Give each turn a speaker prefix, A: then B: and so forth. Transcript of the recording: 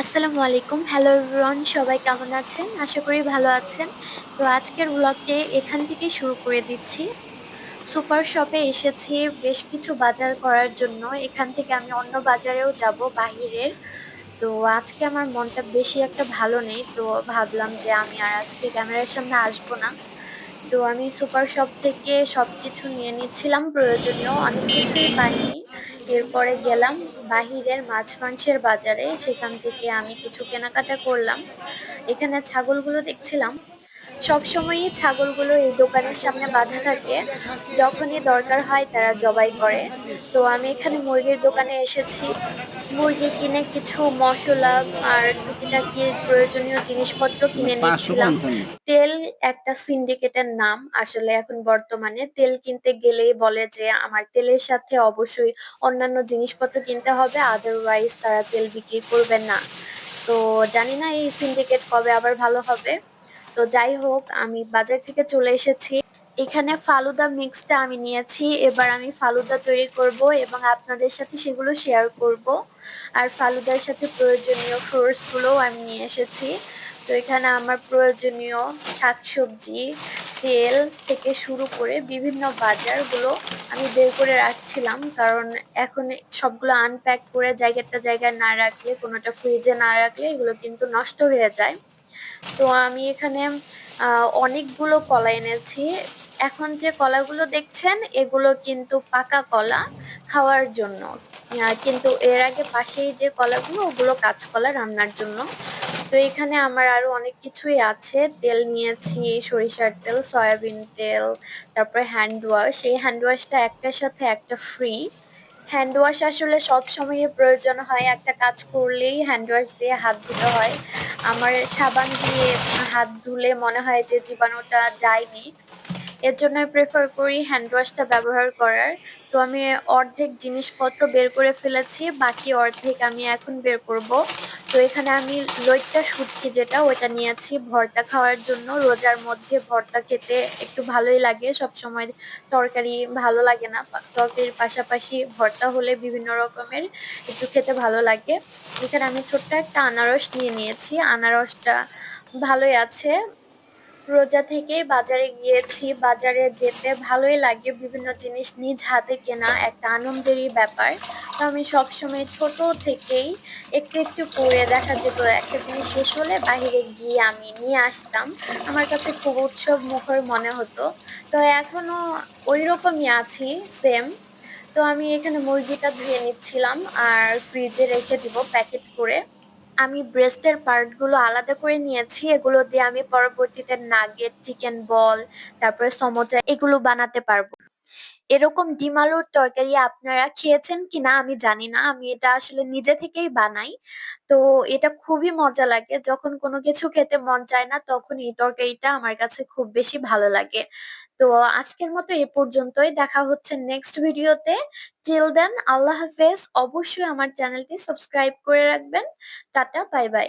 A: আসসালামু আলাইকুম। Hello everyone সবাই কেমন আছেন? আশা করি ভালো আছেন। তো আজকের ব্লগটি এখান থেকেই শুরু করে দিচ্ছি। সুপার শপে এসেছি বেশ কিছু বাজার করার জন্য। এখান থেকে আমি অন্য বাজারেও যাব বাহিরের। তো আজকে আমার মনটা বেশি একটা ভালো নেই। তো ভাবলাম যে আমি আর আজকে ক্যামেরার সামনে আসব না। তো আমি সুপার শপ থেকে সব কিছু নিয়ে নিচ্ছিলাম প্রয়োজনীয় অনেক কিছুই পাইনি এরপরে গেলাম বাহিরের মাছ মাংসের বাজারে, সেখান থেকে আমি কিছু কেনাকাটা করলাম। এখানে ছাগলগুলো দেখছিলাম। সবসময়ই ছাগলগুলো এই দোকানের সামনে বাধা থাকে। যখনই দরকার হয় তারা জবাই করে। তো আমি এখানে মুরগির দোকানে এসেছি। মুরগি কিনে কিছু মশলা আর টুকিটাকি প্রয়োজনীয় জিনিসপত্র কিনে নিচ্ছিলাম। তেল একটা সিন্ডিকেটের নাম। আসলে এখন বর্তমানে তেল কিনতে গেলেই বলে যে আমার তেলের সাথে অবশ্যই অন্যান্য জিনিসপত্র কিনতে হবে আদারওয়াইজ তারা তেল বিক্রি করবে না। তো জানি না এই সিন্ডিকেট কবে আবার ভালো হবে। তো যাই হোক আমি বাজার থেকে চলে এসেছি। এখানে ফালুদা মিক্সটা আমি নিয়েছি। এবার আমি ফালুদা তৈরি করব এবং আপনাদের সাথে সেগুলো শেয়ার করব। আর ফালুদার সাথে প্রয়োজনীয় ফ্রুটসগুলোও আমি নিয়ে এসেছি। তো এখানে আমার প্রয়োজনীয় শাকসবজি, তেল থেকে শুরু করে বিভিন্ন বাজারগুলো আমি বের করে রাখছিলাম। কারণ এখন সবগুলো আনপ্যাক করে জায়গাটা জায়গায় না রাখলে, কোনোটা ফ্রিজে না রাখলে এগুলো কিন্তু নষ্ট হয়ে যায়। তো আমি এখানে অনেকগুলো কলা এনেছি। এখন যে কলাগুলো দেখছেন, এগুলো কিন্তু পাকা কলা খাওয়ার জন্য। কিন্তু এর আগে পাশেই যে কলাগুলো, ওগুলো কাঁচকলা রান্নার জন্য। তো এখানে আমার আরও অনেক কিছুই আছে। তেল নিয়েছি, সরিষার তেল, সয়াবিন তেল, তারপরে হ্যান্ড ওয়াশ এই হ্যান্ড ওয়াশটা একটার সাথে একটা ফ্রি হ্যান্ড ওয়াশ আসলে সব সময় প্রয়োজন হয়। একটা কাজ করলেই হ্যান্ড ওয়াশ দিয়ে হাত ধুতে হয়। আমার সাবান দিয়ে হাত ধুলে মনে হয় যে জীবাণুটা যায়নি। এর জন্য প্রেফার করি হ্যান্ড ওয়াশটা ব্যবহার করার। তো আমি অর্ধেক জিনিসপত্র বের করে ফেলেছি, বাকি অর্ধেক আমি এখন বের করব। তো এখানে আমি লইট্টা শুটকি যেটা ওটা নিয়েছি। ভর্তা খাওয়ার জন্য রোজার মধ্যে ভর্তা খেতে একটু ভালোই লাগে সব সময় তরকারি ভালো লাগে না। তরকারির পাশাপাশি ভর্তা হলে বিভিন্ন রকমের একটু খেতে ভালো লাগে। এখানে আমি ছোট্ট একটা আনারস নিয়ে নিয়েছি। আনারসটা ভালোই আছে। রোজা থেকেই বাজারে গিয়েছি। বাজারে যেতে ভালোই লাগে। বিভিন্ন জিনিস নিজ হাতে কেনা একটা আনন্দেরই ব্যাপার। তো আমি সবসময় ছোট থেকেই একটু একটু করে দেখা যেত। একটা জিনিস শেষ হলে বাহিরে গিয়ে আমি নিয়ে আসতাম। আমার কাছে খুব উৎসব মুখর মনে হতো। তো এখনও ওই রকমই আছি সেম তো আমি এখানে মুরগিটা ধুয়ে নিচ্ছিলাম আর ফ্রিজে রেখে দিব প্যাকেট করে। আমি ব্রেস্টের পার্টগুলো আলাদা করে নিয়েছি, এগুলো দিয়ে আমি পরবর্তীতে নাগেট চিকেন বল তারপরে সমোচা, এগুলো বানাতে পারব। এরকম ডিম আলুর তরকারি আপনারা খেয়েছেন কিনা আমি জানি না। আমি এটা আসলে নিজে থেকেই বানাই। তো এটা খুবই মজা লাগে। যখন কোনো কিছু খেতে মন চায় না, তখন এই তরকারিটা আমার কাছে খুব বেশি ভালো লাগে। তো আজকের মতো এ পর্যন্তই। দেখা হচ্ছে নেক্সট ভিডিওতে। টিল দেন আল্লাহ হাফেজ। অবশ্যই আমার চ্যানেলটি সাবস্ক্রাইব করে রাখবেন। Tata bye bye